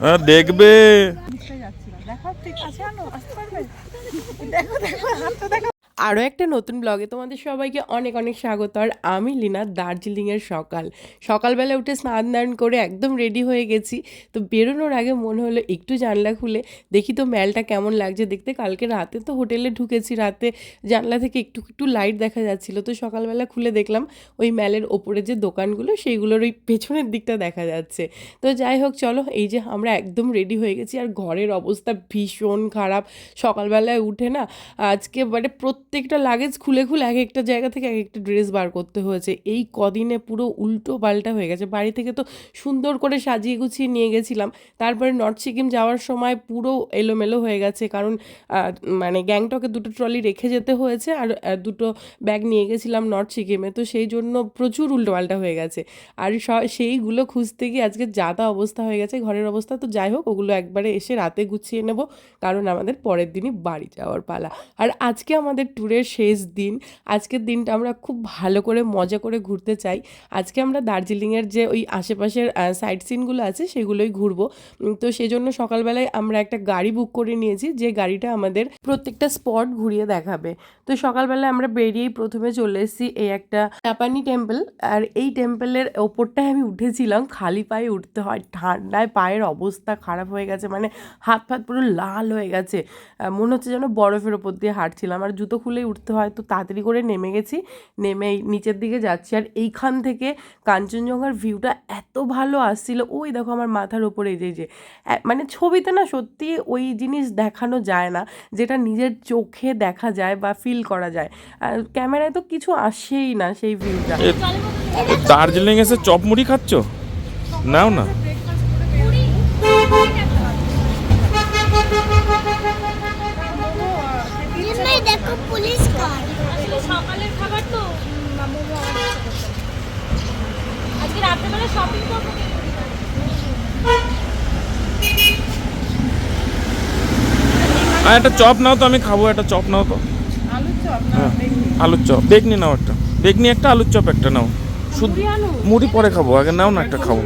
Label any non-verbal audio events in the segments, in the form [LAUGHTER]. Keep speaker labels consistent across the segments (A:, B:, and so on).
A: হ্যাঁ দেখবে।
B: আরও একটা নতুন ব্লগে তোমাদের সবাইকে অনেক অনেক স্বাগত। আর আমি লিনা, দার্জিলিংয়ের সকাল। সকালবেলা উঠে স্নান দান করে একদম রেডি হয়ে গেছি। তো বেরোনোর আগে মনে হলো একটু জানলা খুলে দেখি তো ম্যালটা কেমন লাগছে। দেখতে কালকে রাতে তো হোটেলে ঢুকেছি, রাতে জানলা থেকে একটু একটু লাইট দেখা যাচ্ছিল। তো সকালবেলা খুলে দেখলাম ওই ম্যালের ওপরে যে দোকানগুলো, সেইগুলোর ওই পেছনের দিকটা দেখা যাচ্ছে। তো যাই হোক, চলো এই যে আমরা একদম রেডি হয়ে গেছি। আর ঘরের অবস্থা ভীষণ খারাপ। সকালবেলায় উঠে না আজকে মানে প্রত্যেকটা লাগেজ খুলে খুলে এক একটা জায়গা থেকে এক একটা ড্রেস বার করতে হয়েছে। এই কদিনে পুরো উল্টো পাল্টা হয়ে গেছে। বাড়ি থেকে তো সুন্দর করে সাজিয়ে গুছিয়ে নিয়ে গেছিলাম। তারপরে নর্থ সিকিম যাওয়ার সময় পুরো এলোমেলো হয়ে গেছে। কারণ মানে গ্যাংটকে দুটো ট্রলি রেখে যেতে হয়েছে আর দুটো ব্যাগ নিয়ে গেছিলাম নর্থ সিকিমে তো সেই জন্য প্রচুর উল্টোপাল্টা হয়ে গেছে। আর সেইগুলো খুঁজতে গিয়ে আজকে যাতা অবস্থা হয়ে গেছে, ঘরের অবস্থা তো যাই হোক, ওগুলো একবারে এসে রাতে গুছিয়ে নেব। কারণ আমাদের পরের দিনই বাড়ি যাওয়ার পালা। আর আজকে আমাদের ট্যুরের শেষ দিন। আজকের দিনটা আমরা খুব ভালো করে, মজা করে ঘুরতে চাই। আজকে আমরা দার্জিলিংয়ের যে ওই আশেপাশের সাইট সিনগুলো আছে, সেগুলোই ঘুরবো। তো সেই জন্য সকালবেলায় আমরা একটা গাড়ি বুক করে নিয়েছি, যে গাড়িটা আমাদের প্রত্যেকটা স্পট ঘুরিয়ে দেখাবে। তো সকালবেলায় আমরা বেরিয়েই প্রথমে চলে এসেছি এই একটা জাপানি টেম্পল আর এই টেম্পলের ওপরটায় আমি উঠেছিলাম, খালি পায়ে উঠতে হয়, ঠান্ডায় পায়ের অবস্থা খারাপ হয়ে গেছে মানে হাত ফাত পুরো লাল হয়ে গেছে। মনে হচ্ছে যেন বরফের ওপর দিয়ে হাঁটছিলাম, আর জুতো খুলেই উঠতে হয়। তো তাড়াতাড়ি করে নেমে গেছি নেমে নিচের দিকে যাচ্ছি। আর এইখান থেকে কাঞ্চনজঙ্ঘার ভিউটা এত ভালো আসছিল। ওই দেখো আমার মাথার ওপরে এই যে যে মানে ছবিতে না সত্যি ওই জিনিস দেখানো যায় না যেটা নিজের চোখে দেখা যায় বা ফিল করা যায়। আর ক্যামেরায় তো কিছু আসেই না সেই ভিউটা।
A: দার্জিলিং এসে চপ মুড়ি খাচ্ছ? নাও না
C: এমনি দেখো পুলিশ কার
D: সকালের খাবার তো উম, মোমো order করতে হবে। শপিং করব।
A: আর একটা চপ নাও তো আমি খাব একটা চপ নাও তো। হ্যাঁ আলুর চপ বেগনি নাও একটা। বেগনি একটা আলুর চপ একটা নাও। শুধু মুড়ি পরে খাব আগে নাও না একটা খাব।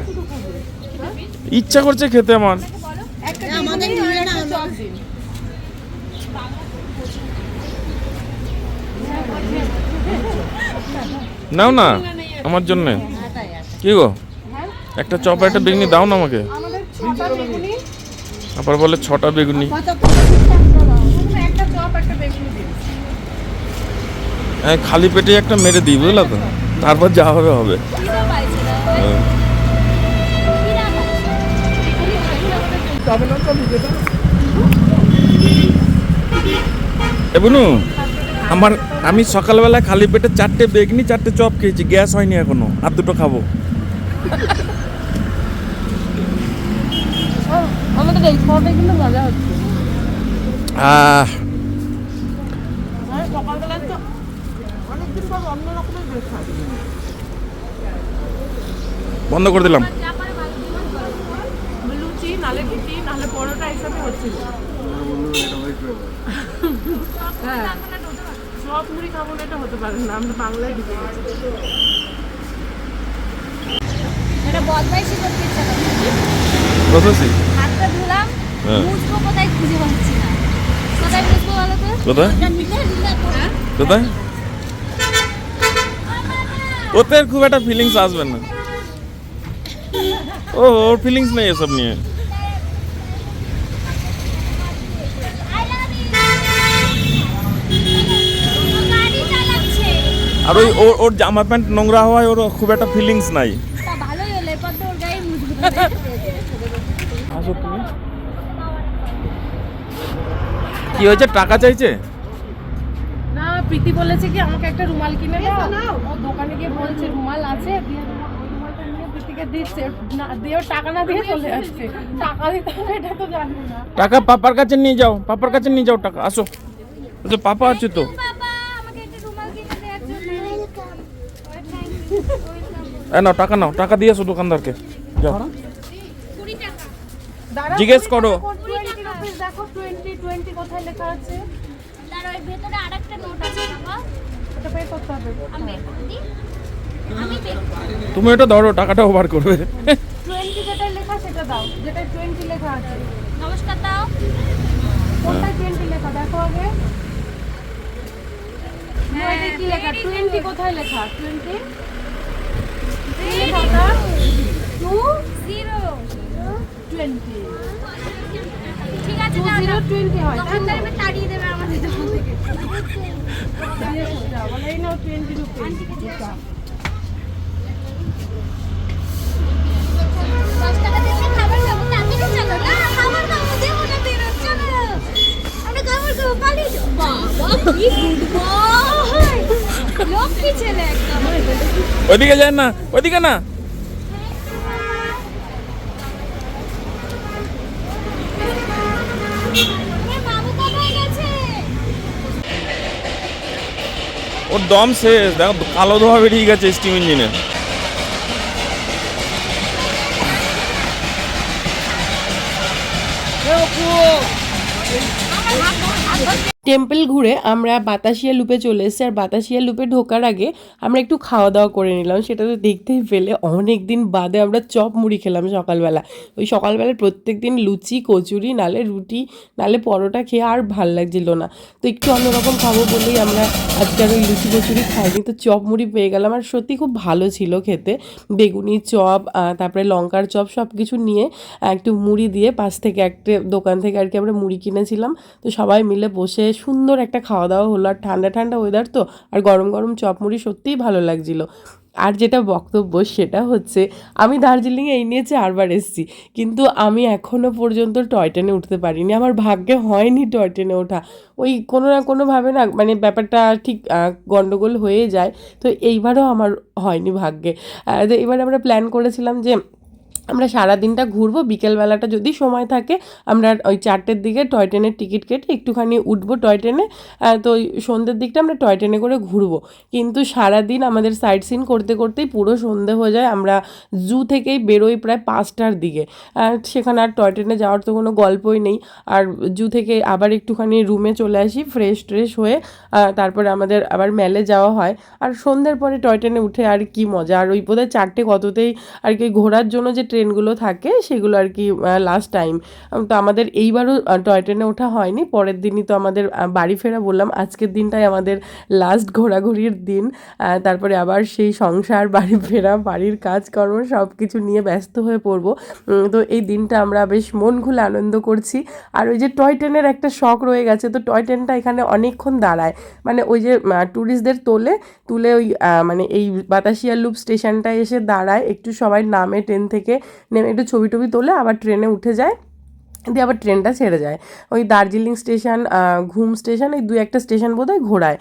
A: ইচ্ছা করছে খেতে আমার।
C: না
A: নাও না আমার জন্য। কি গো? একটা চপ একটা বেগুনি দাও না আমাকে। আবার বলে ছটা বেগুনি। হ্যাঁ খালি পেটে একটা মেরে দিই বুঝলা তো? তারপর যা হবে হবে। হ্যাঁ। এ বুনু আমার আমি সকালবেলা খালি পেটে চারটে বেগনি চারটে চপ খেয়েছি গ্যাস হয়নি এখনও। আর দুটো খাব। [LAUGHS]
B: আমাদের এই খাওয়াটা কিন্তু মজা হচ্ছে।
A: আহ
B: সকালবেলা তো অনেকদিন পর অন্য রকমের ব্রেকফাস্ট
A: বন্ধ করে দিলাম।
B: লুচি নালে রুটি নালে পরোটা এইসবই হচ্ছিল হ্যাঁ সব মুড়ি খাব এটা হতে পারে না আমরা বাংলায় ঢুকে গেছি
D: এটা বদমাইশি করতে ইচ্ছা করছে
A: বুঝেছি
D: হাতটা ধুলাম
A: হ্যাঁ।
D: মুছবো কোথায় খুঁজে পাচ্ছি না। কোথায় মুছবো বলো তো?
A: কোথায়?
D: হ্যাঁ?
A: কোথায়? ওতে খুব একটা ফিলিংস আসবে না। ও ওর ফিলিংস নেই এসব নিয়ে। আর ওই ওর ওর জামা প্যান্ট নোংরা হওয়ায় ওর খুব একটা ফিলিংস নাই
D: তা ভালোই হলো এরপর তো ওর গায়ে মুছবো
A: আসো তুমি। কি হয়েছে? টাকা চাইছে?
B: না প্রীতি বলেছে কি আমাকে একটা রুমাল কিনে দাও। ও দোকানে গিয়ে বলছে রুমাল আছে দিয়ে রুমালটা নিয়ে প্রীতিকে দিচ্ছে। না দিয়ে ওর টাকা না দিয়ে চলে যাচ্ছে টাকা দিতে হবে এটা তো জানি না।
A: টাকা পাপার কাছে নিয়ে যাও পাপার কাছে নিয়ে যাও টাকা আসো। আচ্ছা পাপা আছে তো।
D: বাবা আমাকে একটা রুমাল কিনে দেওয়ার জন্য।
A: এ নাও টাকা নাও টাকা দিয়ে আসো দোকানদারকে। জিজ্ঞেস করো।
B: দেখো 20 20 কোথায় লেখা আছে।
D: তার ভেতরে আরেকটা নোট আছে বাবা।
B: ওটা পে করতে হবে।
D: আমি আমি
A: তুমি এটা ধরো টাকাটা ওভার করবে।
D: যেটা লেখা
B: সেটা দাও যেটা লেখা আছে।
D: নমস্কার দাও।
B: কোনটা লেখা? দেখো আগে। কি লেখা? টোয়েন্টি কোথায় লেখা? টোয়েন্টি টু
D: জিরো
B: টোয়েন্টি
D: ঠিক আছে
B: টু জিরো টোয়েন্টি হয়?
D: দোকানদার তাড়িয়ে দেবে আমাদের দোকান থেকে।
B: দিয়েছ, যাও, বলে এই নাও টোয়েন্টি রুপিস
D: দশ টাকা দিয়ে খাবার খাব তাড়াতাড়ি চলো। না খাবার খাব দেবো না বেরো চলো আমরা খাবার খাব পালিয়ে যাব বাবা কি গুড বয় লক্ষ্মী ছেলে একদম।
A: ওইদিকে যায় না ওইদিকে না। ওর দম শেষ। দেখো কালো ধোয়া বেরিয়ে গেছে স্টিম ইঞ্জিনের
B: টেম্পল ঘুরে আমরা বাতাসিয়া লুপে চলে এসেছি আর বাতাসিয়া লুপে ঢোকার আগে আমরা একটু খাওয়া দাওয়া করে নিলাম। সেটা তো দেখতেই পেলে। অনেক দিন বাদে আমরা চপ মুড়ি খেলাম সকালবেলা। ওই সকালবেলায় প্রত্যেক দিন লুচি, কচুরি, নালে রুটি, নালে পরোটা খেয়ে আর ভালো লাগছিল না। তো একটু অন্যরকম খাব বলেই আমরা আজকে আর ওই লুচি, কচুরি খাইনি। তো চপ মুড়ি পেয়ে গেলাম আর সত্যি খুব ভালো ছিল খেতে। বেগুনি চপ তারপরে লঙ্কার চপ সব কিছু নিয়ে একটু মুড়ি দিয়ে পাশ থেকে একটা দোকান থেকে আর কি আমরা মুড়ি কিনেছিলাম। তো সবাই মিলে বসে সুন্দর একটা খাওয়া দাওয়া হলো। আর ঠান্ডা ঠান্ডা ওয়েদার তো আর গরম গরম চপ মুড়ি সত্যিই ভালো লাগছিল। আর যেটা বক্তব্য সেটা হচ্ছে আমি দার্জিলিংয়ে এই নিয়ে চারবার এসেছি কিন্তু আমি এখনও পর্যন্ত টয় ট্রেনে উঠতে পারিনি। আমার ভাগ্যে হয়নি টয় ট্রেনে ওঠা। ওই কোনো না কোনোভাবে না মানে ব্যাপারটা ঠিক আহ, গন্ডগোল হয়ে যায়। তো এইবারও আমার হয়নি ভাগ্যে। এবার আমরা প্ল্যান করেছিলাম যে আমরা সারা দিনটা ঘুরবো, বিকেলবেলাটা যদি সময় থাকে, আমরা ওই চারটের দিকে টয় ট্রেনের টিকিট কেটে একটুখানি উঠবো টয় ট্রেনে তো ওই সন্ধ্যের দিকটা আমরা টয় ট্রেনে করে ঘুরবো। কিন্তু সারা দিন আমাদের সাইট সিন করতে করতেই পুরো সন্ধে হয়ে যায়, আমরা জু থেকেই বেরোই প্রায় পাঁচটার দিকে। সেখানে আর টয় ট্রেনে যাওয়ার তো কোনো গল্পই নেই। আর জু থেকে আবার একটুখানি রুমে চলে আসি, ফ্রেশ ট্রেশ হয়ে তারপরে আমাদের আবার মেলে যাওয়া হয়। আর সন্ধ্যের পরে টয় ট্রেনে উঠে আর কি মজা, আর ওই বোধহয় চারটে কততেই আর কি ঘোরার জন্য যে ট্রেনগুলো থাকে, সেগুলো আর কি লাস্ট টাইম তো আমাদের এইবারও টয় ট্রেনে ওঠা হয়নি, পরের দিনই তো আমাদের বাড়ি ফেরা বললাম, আজকের দিনটাই আমাদের লাস্ট ঘোরাঘুরির দিন। তারপরে আবার সেই সংসার, বাড়ি ফেরা, বাড়ির কাজকর্ম সব কিছু নিয়ে ব্যস্ত হয়ে পড়ব। তো এই দিনটা আমরা বেশ মন খুলে আনন্দ করছি। আর ওই যে টয় ট্রেনের একটা শখ রয়ে গেছে, তো টয় ট্রেনটা এখানে অনেকক্ষণ দাঁড়ায়। মানে ওই যে ট্যুরিস্টদের তোলে, তুলে ওই মানে এই বাতাসিয়া লুপ স্টেশনটায় এসে দাঁড়ায়, একটু সবাই নামে ট্রেন থেকে। নেমে একটু ছবি টবি তোলে আবার ট্রেনে উঠে যায়। দিয়ে আবার ট্রেনটা ছেড়ে যায়। ওই দার্জিলিং স্টেশন ঘুম স্টেশন, এই দু একটা স্টেশন বোধহয় ঘোরায়।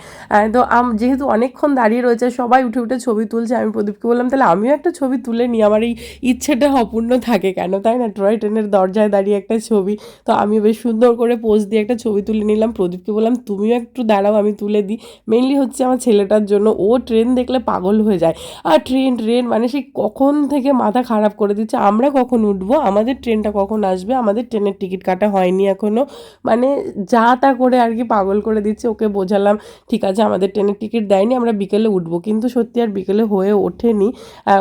B: তো আম, যেহেতু অনেকক্ষণ দাঁড়িয়ে রয়েছে, সবাই উঠে উঠে ছবি তুলছে, আমি প্রদীপকে বললাম, তাহলে আমিও একটা ছবি তুলে নিই, আমার এই ইচ্ছেটা অপূর্ণ থাকে কেন, তাই না? ট্রয় ট্রেনের দরজায় দাঁড়িয়ে একটা ছবি। তো আমি বেশ সুন্দর করে পোজ দিয়ে একটা ছবি তুলে নিলাম, প্রদীপকে বললাম, তুমিও একটু দাঁড়াও, আমি তুলে দিই। মেনলি হচ্ছে আমার ছেলেটার জন্য, ও ট্রেন দেখলে পাগল হয়ে যায়। আর ট্রেন ট্রেন মানে সেই কখন থেকে মাথা খারাপ করে দিচ্ছে, আমরা কখন উঠবো? আমাদের ট্রেনটা কখন আসবে? আমাদের ট্রেনের টিকিট কাটা হয়নি এখনও মানে যা তা করে আর কি পাগল করে দিচ্ছে, ওকে বোঝালাম, ঠিক আছে, আমাদের ট্রেনের টিকিট দেয়নি, আমরা বিকেলে উঠবো। কিন্তু সত্যি আর বিকেলে হয়ে ওঠেনি।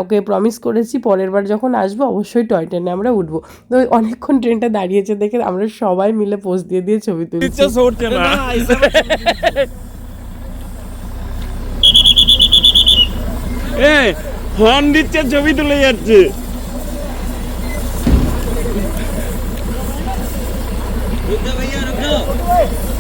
B: ওকে প্রমিস করেছি, পরের বার যখন আসব অবশ্যই টয় ট্রেনে আমরা উঠবো। তো অনেকক্ষণ ট্রেনটা দাঁড়িয়েছে দেখে আমরা সবাই মিলে পোস্ট দিয়ে দিয়ে ছবি তুলছি।
A: হর্ন [LAUGHS] দিচ্ছে, ছবি তুলে যাচ্ছে। Huwag na kaya, huwag!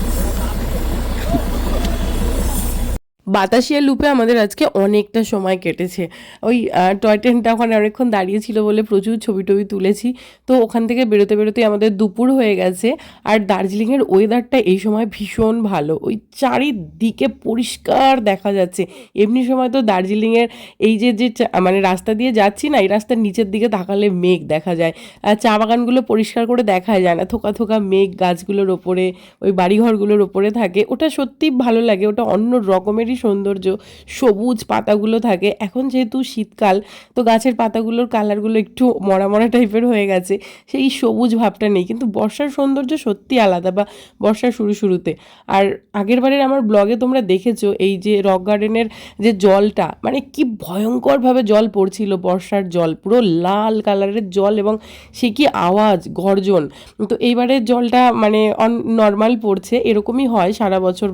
B: Batasia লুপে আমাদের আজকে অনেকটা সময় কেটেছে। ওই টয় ট্রেনটা ওখানে অনেকক্ষণ দাঁড়িয়েছিল বলে প্রচুর ছবি টবি তুলেছি। তো ওখান থেকে বেরোতে বেরোতে আমাদের দুপুর হয়ে গেছে। আর দার্জিলিংয়ের ওয়েদারটা এই সময় ভীষণ ভালো। ওই চারিদিকে পরিষ্কার দেখা যাচ্ছে। এমনি সময় তো দার্জিলিংয়ের এই যে যে মানে রাস্তা দিয়ে যাচ্ছি না, এই রাস্তার নিচের দিকে তাকালে মেঘ দেখা যায়। আর চা বাগানগুলো পরিষ্কার করে দেখা যায় না। থোকা থোকা মেঘ গাছগুলোর ওপরে, ওই বাড়িঘরগুলোর ওপরে থাকে। ওটা সত্যি ভালো লাগে। ওটা অন্য রকমেরই সৌন্দর্য। সবুজ পাতাগুলো থাকে। এখন যেহেতু শীতকাল, তো গাছের পাতাগুলোর কালারগুলো একটু মরা মরা টাইপের হয়ে গেছে। সেই সবুজ ভাবটা নেই। কিন্তু বর্ষার সৌন্দর্য সত্যি আলাদা বা বর্ষার শুরু শুরুতে। আর আগের বারের আমার ব্লগে তোমরা দেখেছ এই যে রক গার্ডেনের যে জলটা মানে কি ভয়ঙ্করভাবে জল পড়ছিল বর্ষার জল। পুরো লাল কালারের জল এবং সে কি আওয়াজ, গর্জন। তো এইবারের জলটা মানে অন, নর্মাল পড়ছে। এরকমই হয় সারা বছর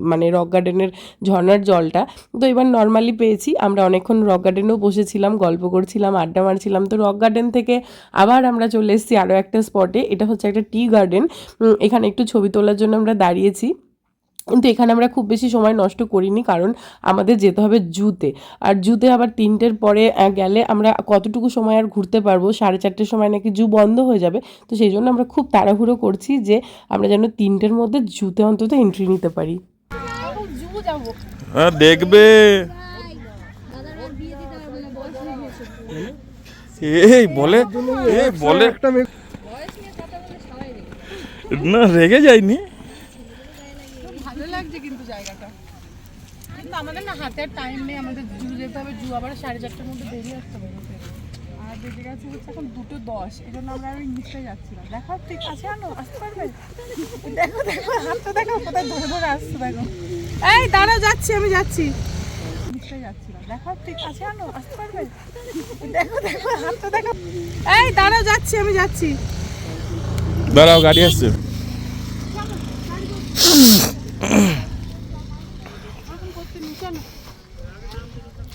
B: মানে রক গার্ডেনের ঝর্ণার জলটা। তো এবার নর্মালি পেয়েছি, আমরা অনেকক্ষণ রক গার্ডেনেও বসেছিলাম, গল্প করছিলাম, আড্ডা মারছিলাম। তো রক গার্ডেন থেকে আবার আমরা চলে এসেছি আরও একটা স্পটে এটা হচ্ছে একটা টি গার্ডেন এখানে একটু ছবি তোলার জন্য আমরা দাঁড়িয়েছি। কিন্তু এখানে আমরা খুব বেশি সময় নষ্ট করিনি, কারণ আমাদের যেতে হবে জুতে। আর জুতে আবার তিনটের পরে গেলে আমরা কতটুকু সময় আর ঘুরতে পারব? সাড়ে চারটের সময় নাকি জু বন্ধ হয়ে যাবে। তো সেই জন্য আমরা খুব তাড়াহুড়ো করছি যে আমরা যেন তিনটের মধ্যে জুতে অন্তত এন্ট্রি নিতে পারি।
A: হ্যাঁ দেখবে। এই বলে এই বলে। না রেগে যায়নি।
E: ভালো লাগছে কিন্তু জায়গাটা। কিন্তু আমাদের না হাতে আর টাইম নেই আমাদের জু যেতে হবে জু আবার সাড়ে চারটার মধ্যে বেরিয়ে আসতে হবে। এখন দুটো দশ, এই আমরা যাচ্ছিলাম দেখো, ঠিক আনো পারবে? দেখো দেখো কোথায় ধরে এই যাচ্ছি, আমি যাচ্ছি। ঠিক আছে, আনো, আসতে পারবে? দেখো দেখো। এই, দাঁড়াও, যাচ্ছি, আমি যাচ্ছি।
A: দাঁড়াও, গাড়ি আসছে
E: এখন করতে নি চলো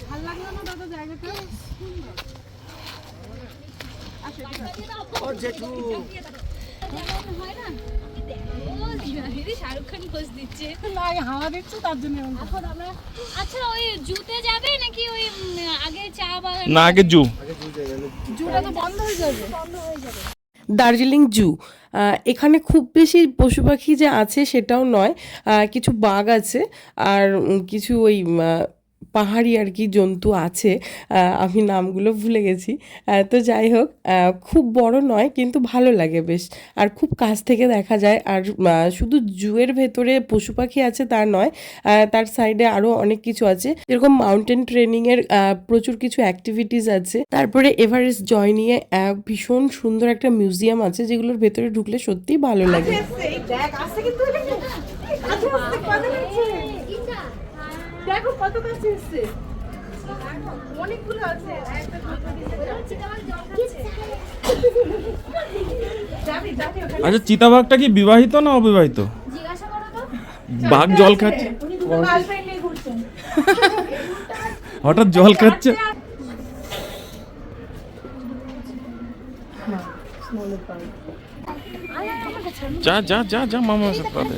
E: ভালো লাগল না দাদা জায়গাটা
D: হয় না ও দিদি শাহরুখ খান দিচ্ছে
E: হাওয়া দিচ্ছে তার জন্য
D: এখন আমরা আচ্ছা ওই জুতে যাবে নাকি ওই আগে চা বাগান
A: না আগে জু।
E: জুটা তো বন্ধ হয়ে যাবে।
B: দার্জিলিং জু। এখানে খুব বেশি পশু পাখি যে আছে সেটাও নয় কিছু বাঘ আছে আর কিছু ওই পাহাড়ি আর কি জন্তু আছে আমি নামগুলো ভুলে গেছি। তো যাই হোক খুব বড় নয়, কিন্তু ভালো লাগে বেশ। আর খুব কাছ থেকে দেখা যায়। আর শুধু জুয়ের ভেতরে পশু পাখি আছে তা নয় তার সাইডে আরও অনেক কিছু আছে। যেরকম মাউন্টেন ট্রেনিংয়ের প্রচুর কিছু অ্যাক্টিভিটিস আছে। তারপরে এভারেস্ট জয় নিয়ে ভীষণ সুন্দর একটা মিউজিয়াম আছে, যেগুলোর ভেতরে ঢুকলে সত্যিই ভালো লাগে।
E: দেখো কত কাছে এসছে? অনেকগুলো আছে
A: আচ্ছা চিতাবাঘটা কি বিবাহিত না অবিবাহিত?
D: জিজ্ঞাসা করো তো।
A: বাঘ জল খাচ্ছে। হঠাৎ জল খাচ্ছে? যা যা যা যা মামার সাথে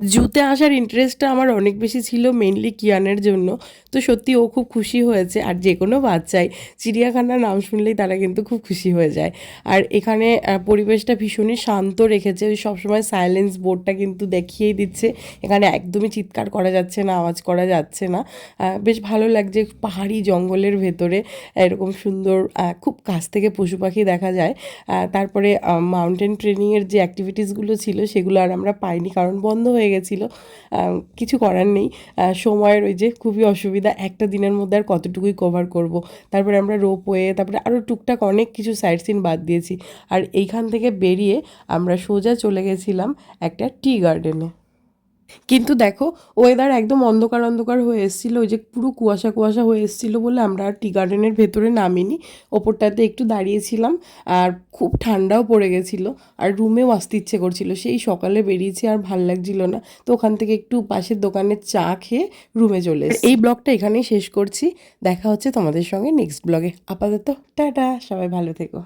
B: জুতে আসার ইন্টারেস্টটা আমার অনেক বেশি ছিল মেনলি কিয়ানের জন্য। তো সত্যি ও খুব খুশি হয়েছে আর যে কোনো বাচ্চাই চিড়িয়াখানার নাম শুনলেই তারা কিন্তু খুব খুশি হয়ে যায়। আর এখানে পরিবেশটা ভীষণই শান্ত রেখেছে, ওই সবসময় সাইলেন্স বোর্ডটা কিন্তু দেখিয়েই দিচ্ছে। এখানে একদমই চিৎকার করা যাচ্ছে না, আওয়াজ করা যাচ্ছে না। বেশ ভালো লাগছে পাহাড়ি জঙ্গলের ভেতরে, এরকম সুন্দর খুব কাছ থেকে পশু পাখি দেখা যায়। তারপরে মাউন্টেন ট্রেনিংয়ের যে অ্যাক্টিভিটিসগুলো ছিল সেগুলো আর আমরা পাইনি কারণ বন্ধ হয়ে গেছিল। কিছু করার নেই। সময়ের ওই যে খুবই অসুবিধা, একটা দিনের মধ্যে আর কতটুকুই কভার করব। তারপরে আমরা রোপওয়ে তারপরে আরও টুকটাক অনেক কিছু সাইট সিন বাদ দিয়েছি। আর এইখান থেকে বেরিয়ে আমরা সোজা চলে গেছিলাম একটা টি গার্ডেনে কিন্তু দেখো ওয়েদার একদম অন্ধকার অন্ধকার হয়ে এসেছিল, ওই যে পুরো কুয়াশা কুয়াশা হয়ে এসেছিল বলে আমরা আর টি গার্ডেনের ভেতরে নামিনি। ওপরটাতে একটু দাঁড়িয়েছিলাম আর খুব ঠান্ডাও পড়ে গেছিল আর রুমেও আসতে ইচ্ছে করছিল। সেই সকালে বেরিয়েছি আর ভালো লাগছিল না, তো ওখান থেকে একটু পাশের দোকানে চা খেয়ে রুমে চলে। এই ব্লগটা এখানেই শেষ করছি, দেখা হচ্ছে তোমাদের সঙ্গে নেক্সট ব্লগে আপাতত, টাটা, সবাই ভালো থেকো।